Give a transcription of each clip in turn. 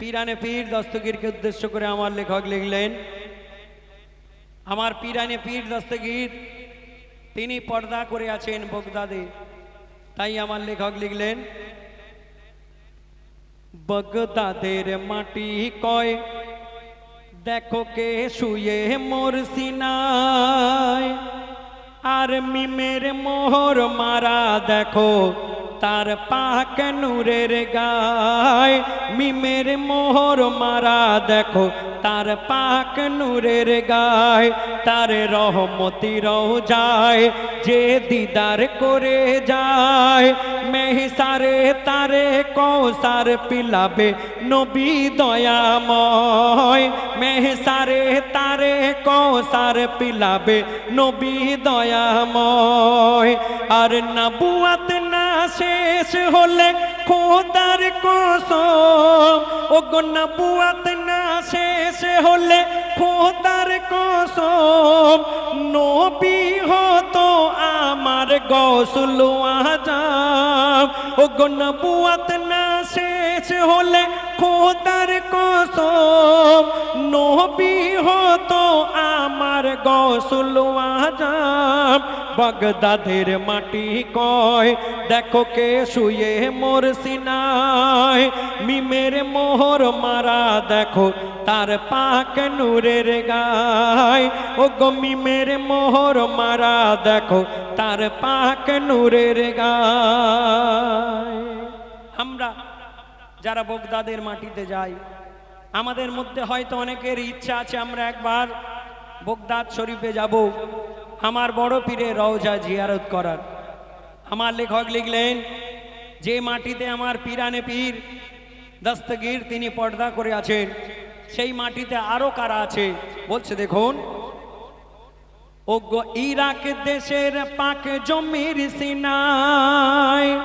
পিরানে পীর দস্তগীরকে উদ্দেশ্য করে আমার লেখক লিখলেন, আমার পিরানে পীর দস্তগীর, তিনি পর্দা করে আছেন বগদাদে। তাই আমার লেখক লিখলেন, বগদাদের মাটি কয়, দেখো কে শুয়ে মোর সিনায়, আর মিমের মোহর মারা দেখো তার পাক নূরের গায়, মিমের মোহর মারা দেখো, তার পাক নূরের গায়, তার রহমতি রহ যায় যে দিদার করে যায়, মেহসারে তারে কৌসার পিলাবে নবী দয়াময়, মেহসারে তারে কৌসার পিলাবে নবী দয়াময়, আর নবুয়াত না শেষ হলে খোদার কসম ও গো নবুয়াত না শেষ হলে খোদার কসম, নবী হতো আমার গসল আজাম ও গো নবুয়াত না শেষ হলে খোদার কসম, নবী হতো আমার গসল আজাম বাগদাদের মাটি কয়, দেখো কে শুয়ে মোর সিনায়। মিমের মোহর মারা দেখো, তার পাক নূরের গায়। ও গো মিমের মোহর মারা দেখো, তার পাক নূরের গায়। আমরা যারা বগদাদের মাটিতে যাই, আমাদের মধ্যে হয়তো অনেকের ইচ্ছা আছে, আমরা একবার বগদাদ শরীফে যাব। আমার বড় পীরের রওজা জিয়ারত করার। আমার লেখক লিখলেন, যে মাটিতে আমার পীরানে পীর, দস্তগীর তিনি পর্দা করে আছেন, সেই মাটিতে আরও কারা আছে? বলছে, দেখুন। ইরাক দেশের পাক জমির সিনায়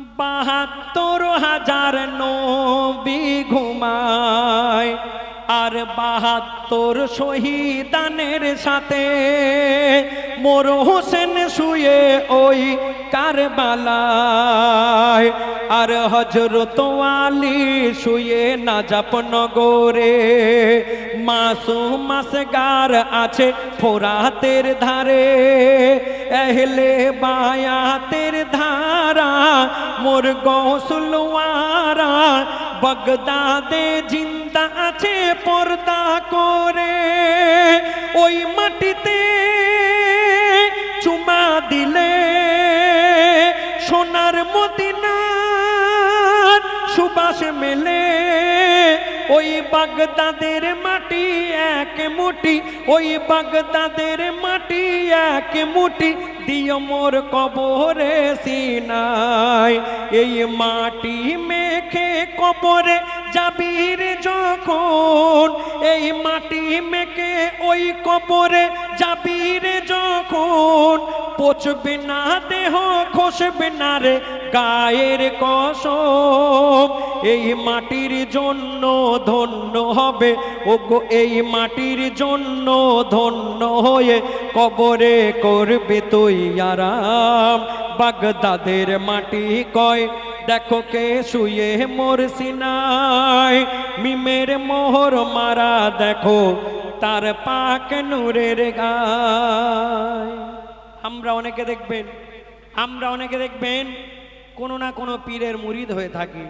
বাহাত্তর হাজার নবী ঘুমায়। আর বাহাত্তর শহীদানের সাথে মোর হোসেন শুয়ে ওই কারবালায়। আর হজরত আলী শুয়ে নাজাপ নগরে। মাসু মাসগার আছে ফোরাতের ধারে। এহলে বায়াতের ধারা মোর গৌসুলওয়ারা বগদাদে জিন্দা আছে পর্দা করে। ওই মাটিতে চুমা দিলে সোনার মদিনার সুবাস মেলে। ওই বাগদাদের মাটি এক মুটি ওই বাগদাদের মাটি এক মুটি দিও মোর কবরে সিনাই। এই মাটি মেখে কবরে যাবির যখন, এই মাটি মেখে ওই কবরে যাবির যখন, পচবে না দেহ, খসবে না রে গায়ের কসম। এই মাটির জন্য ধন্য হবে ও এই মাটির জন্য ধন্য হয়ে কবরে করবে তুই আরাম। বাগদাদের মাটি কয় দেখো কে শুয়ে মোর সিনায়। মিমের মোহর মারা দেখো, তার পাক নূরের গায়। আমরা অনেকে দেখবেন, আমরা অনেকে দেখবেন, কোনো না কোনো পীরের মুরিদ হয়ে থাকি।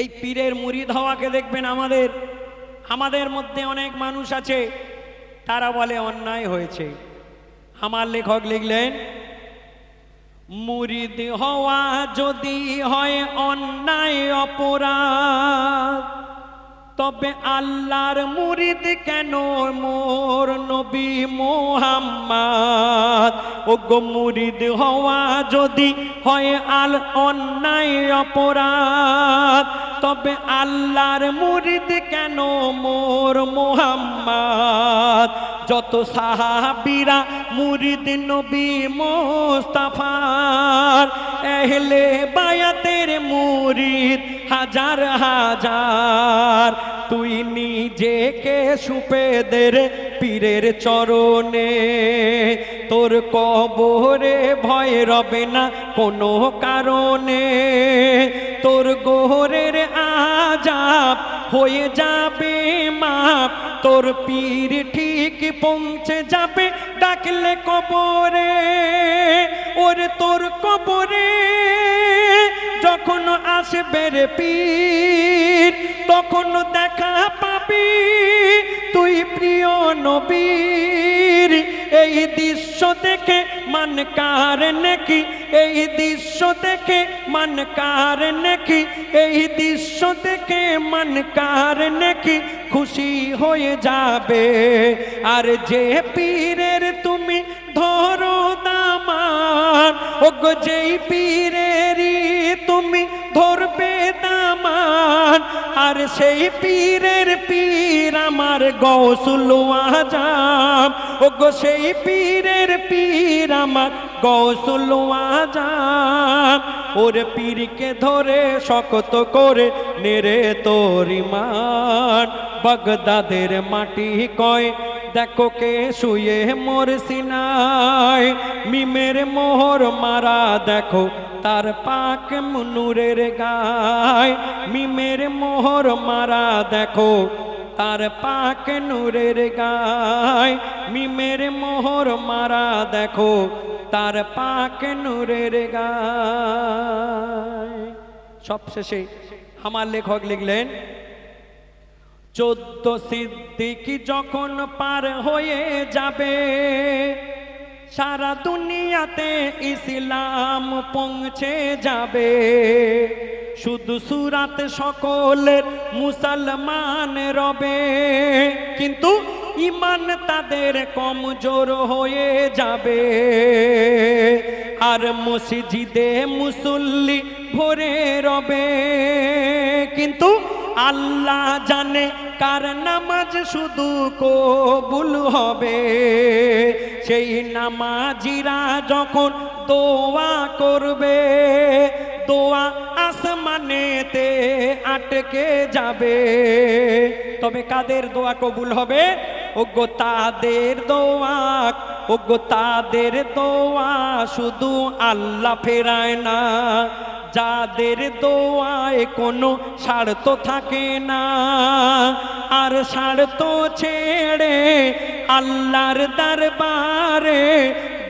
এই পীরের মুরিদ হওয়াকে দেখবেন আমাদের আমাদের মধ্যে অনেক মানুষ আছে, তারা বলে অন্যায় হয়েছে। আমার লেখক লিখলেন মুরিদ হওয়া যদি হয় অন্যায় অপরাধ, তবে আল্লাহর মুরিদ কেন মোর নবী মোহাম্মদ? ও গো মুরিদ হওয়া যদি হয় আল অন্যায় অপরাধ, তবে আল্লাহর মুরিদ কেন মোর মোহাম্মদ? যত সাহাবিরা মুরিদ নবী মোস্তাফার এহলে বায়াতের মুরিদ হাজার হাজার। তুই নিজেকে সুপেদের পীরের চরণে। তোর কবরে ভয় রবে না কোনো কারণে। তোর গোহরের আজাব হয়ে যাবে মাপ। তোর পীর ঠিক পৌঁছে যাবে, ডাকলে কবরে। ওর তোর কবরে যখন আসবে রে পীর, তখন দেখা পাবি তুই প্রিয় নবীর। এই দৃশ্য দেখে মান কার নাকি? এই দৃশ্য দেখে মান কার নাকি? এই দৃশ্য দেখে মান কার নাকি? খুশি হয়ে যাবে। আর যে পীরের তুমি ধরো দামান, ওগো যেই পীরেরই তুমি ধরবে দামান, আর সেই পীরের পীর আমার গৌসুল আজাম, ওগো সেই পীরের পীর আমার গৌসুল আজাম। ওর পীরকে ধরে শকত করে নেরে তোর ইমান বাগদাদের মাটি কয়? দেখো কে শুয়ে মোর সিনায়। মিমের মোহর মারা দেখো, তার পাক মুনুরের গায়। মিমের মোহর মারা দেখো, তার পাক নূরের গায়। মিমের মোহর মারা দেখো, তার পাক নূরের গায়। সবশেষে আমার লেখক লিখলেন চোদ্দ সিদ্দিকি যখন পার হয়ে যাবে, সারা দুনিয়াতে ইসলাম পৌঁছে যাবে। শুধু সুরাত সকলের মুসলমান রবে, কিন্তু ইমান তাদের কমজোর হয়ে যাবে। আর মসজিদে মুসল্লি ভরে রবে, কিন্তু আল্লাহ জানে কার নামাজ শুধু কবুল হবে। সেই নামাজিরা যখন দোয়া করবে, দোয়া আসমানেতে আটকে যাবে। তবে কাদের দোয়া কবুল হবে? ওগো তাদের দোয়া, ওগো তাদের দোয়া শুধু আল্লাহ ফেরায় না। যাদের দোয়ায় কোনো স্বার্থ থাকে না, আর স্বার্থ ছেড়ে আল্লাহর দরবারে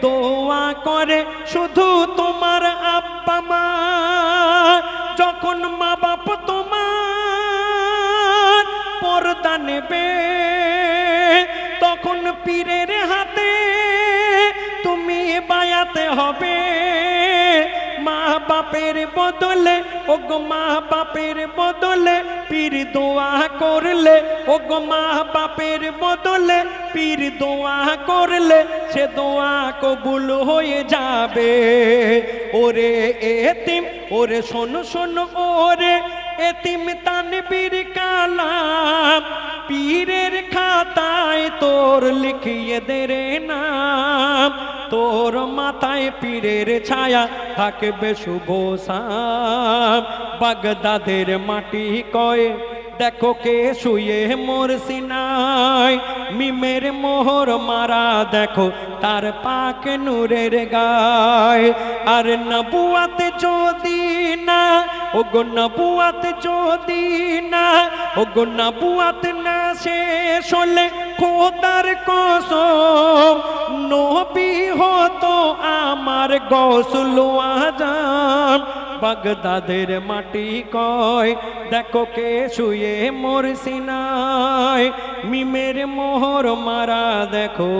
দোয়া করে শুধু তোমার আব্বা মা, যখন মা বাপ তোমার পর্দা নেবে, তখন পীরের হাতে তুমি বায়াতে হবে। বাপের বদলে ও গো মা বাপের বদলে পীর দোয়া করলে ও গো মা বাপের বদলে পীর দোয়া করলে, সে দোয়া কবুল হয়ে যাবে। ওরে এতিম, ওরে শোনো শোনো, ওরে এতিম তানবীর কালাম, পীরের খাতায় তোর লিখিয়ে দে রে নাম। তোর মাথায় পীরের ছায়া থাকবে শুভ সাম। বাগদাদের মাটি কয় দেখো কে শুয়ে মোর সিনাই মিমের মোহর মারা দেখো তার পাক নূরের গায়। আর নবুয়াত যদি না ও গো নবুয়াত যদি না ও গো নবুয়াত না শেষ হলে খোদার কসম, নবী হতো আমার গসুল আজাম বাগদাদের মাটি কয়, দেখো কে শুয়ে মোর সিনায়। মিমের মোহর মারা দেখো,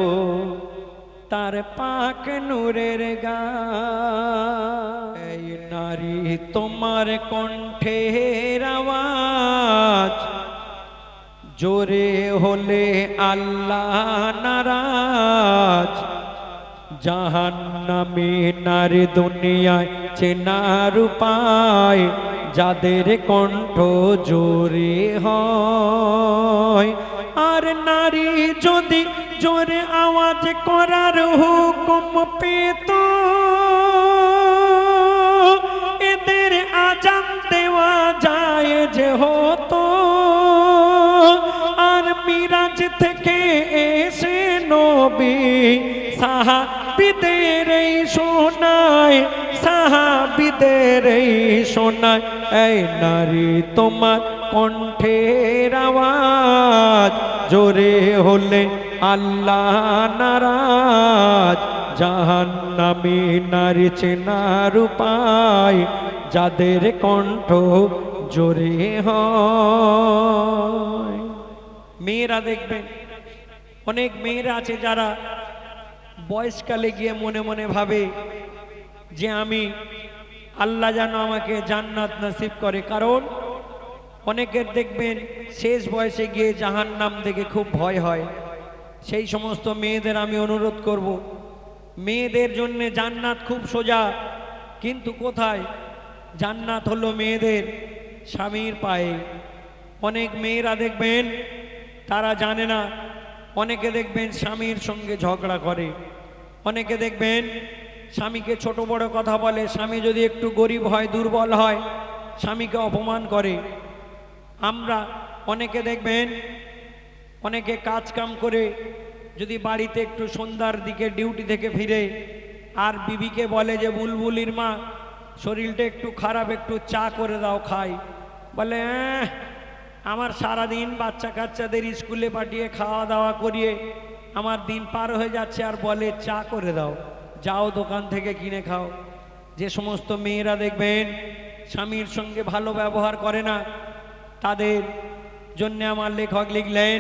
তার পাক নূরের নারী তোমার কণ্ঠের আওয়াজ। জোরে হলে আল্লাহ নারাজ। জাহান্নামে নারী দুনিয়ায় চেনার উপায়, যাদের কণ্ঠ জোরে হয়। আর নারী যদি জোরে আওয়াজ করার হুকুম পেত সাহাবিদের এই শোনায় সাহাবিদের এই শোনায় এই নারী তোমার কণ্ঠের আওয়াজ, জোরে হলে আল্লাহ নারাজ। জাহান্নামী নারী চেনার উপায়, যাদের কণ্ঠ জোরে হয়। মেয়েরা দেখবেন, অনেক মেয়েরা আছে যারা বয়সকালে গিয়ে মনে মনে ভাবে যে আমি আল্লাহ যেন আমাকে জান্নাত নাসিব করে। কারণ অনেকের দেখবেন শেষ বয়সে গিয়ে জাহান্নাম দেখে খুব ভয় হয়। সেই সমস্ত মেয়েদের আমি অনুরোধ করব, মেয়েদের জন্যে জান্নাত খুব সোজা, কিন্তু কোথায়? জান্নাত হলো মেয়েদের স্বামীর পায়ে। অনেক মেয়েরা দেখবেন, তারা জানে না, অনেকে দেখবেন স্বামীর সঙ্গে ঝগড়া করে। অনেকে দেখবেন স্বামীকে ছোট বড় কথা বলে স্বামী যদি একটু গরিব হয় দুর্বল হয় স্বামীকে অপমান করে। আমরা অনেকে দেখবেন অনেকে কাজ কাম করে যদি বাড়িতে একটু সন্ধ্যার দিকে ডিউটি থেকে ফিরে আর বিবিকে বলে যে বুলবুলির মা শরীরটা একটু খারাপ একটু চা করে দাও খাই। বলে "আহ, আমার সারা দিন বাচ্চা কাচ্চাদের স্কুলে পাঠিয়ে খাওয়া দাওয়া করিয়ে আমার দিন পার হয়ে যাচ্ছে আর বলে চা করে দাও। যাও দোকান থেকে কিনে খাও। যে সমস্ত মেয়েরা দেখবেন স্বামীর সঙ্গে ভালো ব্যবহার করে না, তাদের জন্যে আমার লেখক লিখলেন,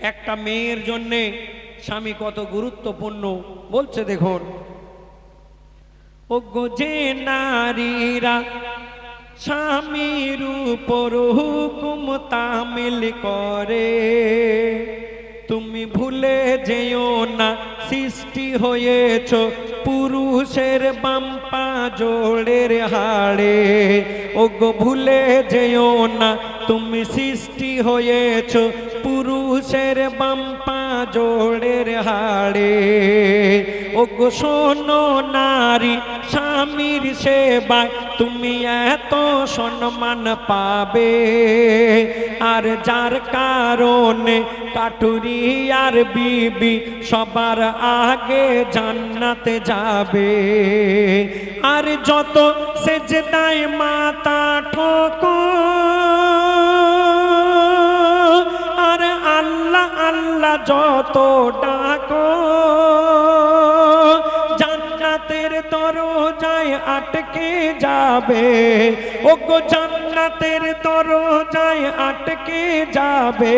একটা মেয়ের জন্যে স্বামী কত গুরুত্বপূর্ণ। বলছে দেখুন ও গো যে নারীরা স্বামীর উপর হুকুম তামিল করে তুমি ভুলে যেও না, সৃষ্টি হয়েছ পুরুষের বাম্পা জোড়ের হাড়ে। ও গো ভুলে যেও না, তুমি সৃষ্টি হয়েছ পুরুষের বাম্পা জোড়ের হাড়ে। ও গো শোনো নারী, স্বামীর সেবায় তুমি এত সম্মান পাবে। আর যার কারণে কাটুরি আর বিবি সবার আগে জান্নাতে যাবে। আর যত সে সেজদায় মাতা ঠোকো আর আল্লাহ আল্লাহ যত ডাকো আটকে যাবে। ও গো জান্নাতের দরজায় আটকে যাবে।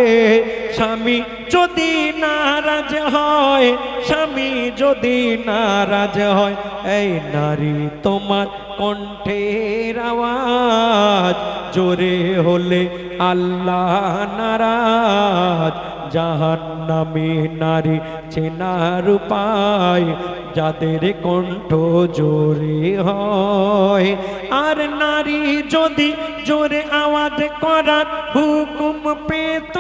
স্বামী যদি নারাজ হয়, স্বামী যদি নারাজ হয়, এই নারী তোমার কণ্ঠের আওয়াজ, জোরে হলে আল্লাহ নারাজ জাহান্নামী নারী চেনার উপায়, যাদের কণ্ঠ জোরে হয়। আর নারী যদি জোরে আওয়াজ করার হুকুম পেত,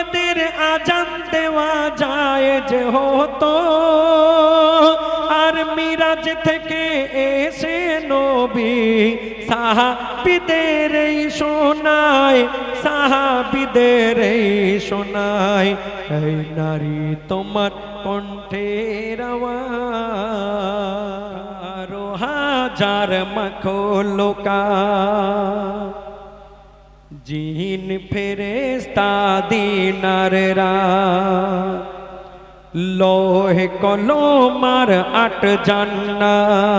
এদের আজান দেওয়া যায় যে হতো। আর মিরাজ থেকে এসে নবী সাহাবিদের এই শোনায় সাহাবিদের এই শোনায় এই নারী তোমার কণ্ঠের আওয়াজ। হাজার মখলোকা জিন ফেরেস্তা দিনার লোহে কলমার আট জান্নাত।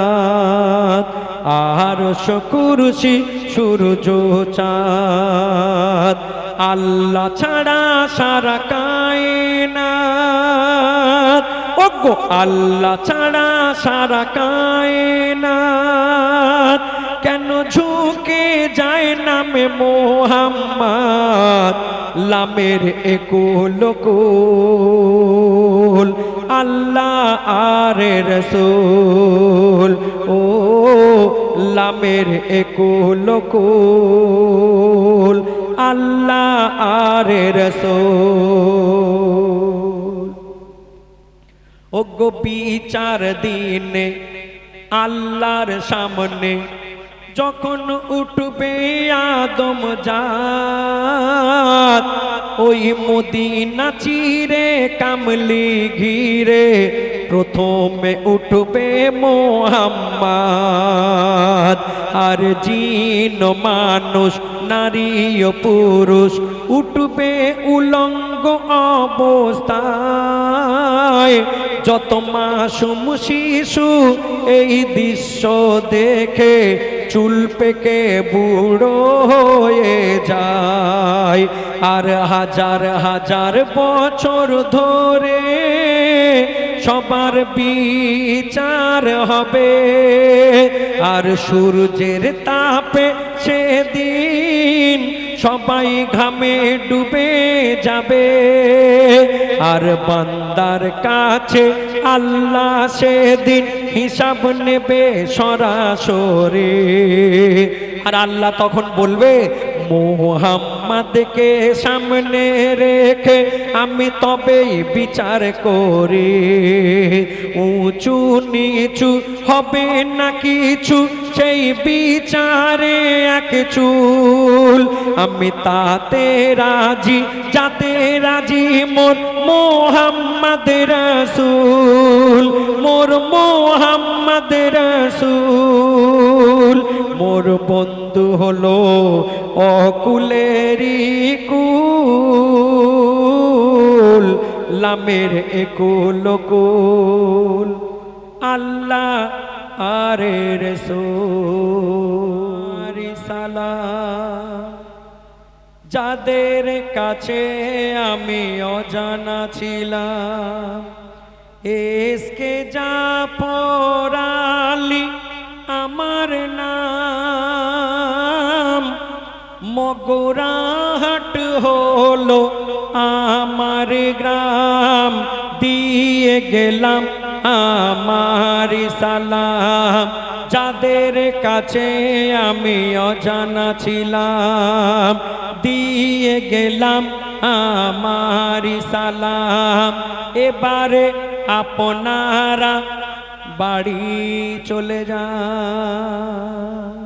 আর শকুরসি সূর্য চাঁদ। আল্লাহ ছাড়া সারা কায়নাত। ওগো, আল্লাহ ছাড়া সারা কায়নাত। কেন ঝুঁকে যায় নামে মোহাম্মদ? লামের একুল কুল। আল্লাহ আরে রসুল। ও লামের একুল কুল, আল্লাহ আরে রসুল। ওগো বিচার দিনে আল্লাহর সামনে যখন উঠবে আদম জাত, ওই মদিনা চিরে কামলি ঘিরে প্রথমে উঠবে মোহাম্মদ। আর জিন মানুষ, নারী পুরুষ, উঠবে উলঙ্গ অবস্থায়। যত মাসুম শিশু এই দৃশ্য দেখে চুল পেকে বুড়ো হয়ে যায়। আর হাজার হাজার বছর ধরে সবার বিচার হবে। আর সূর্যের তাপে সেদিন সবাই ঘামে ডুবে যাবে। আর বান্দার কাছে আল্লাহ সেদিন হিসাব নেবে সরাসরি। আর আল্লাহ তখন বলবে মোহাম্মদকে সামনে রেখে আমি তবেই বিচার করি। উঁচু নিচু হবে না কিছু, সেই বিচারে এক চুল। আমি তাতে রাজি, যাতে রাজি মোর মোহাম্মদ রসুল। মোর মোহাম্মদ রসুল। মোর বন্ধু হলো অকুলেরি কুল, লামের একুল কুল, আল্লাহ আরে রসুল। সালাম যাদের কাছে আমি অজানা ছিলাম, এসকে যা পরালি আমার নাম মগরাহাট হলো আমার গ্রাম। দিয়ে গেলাম আমার সালাম। যাদের কাছে আমি অজানা ছিলাম। দিয়ে গেলাম আমার সালাম। এবারে আপনারা বাড়ি চলে যান।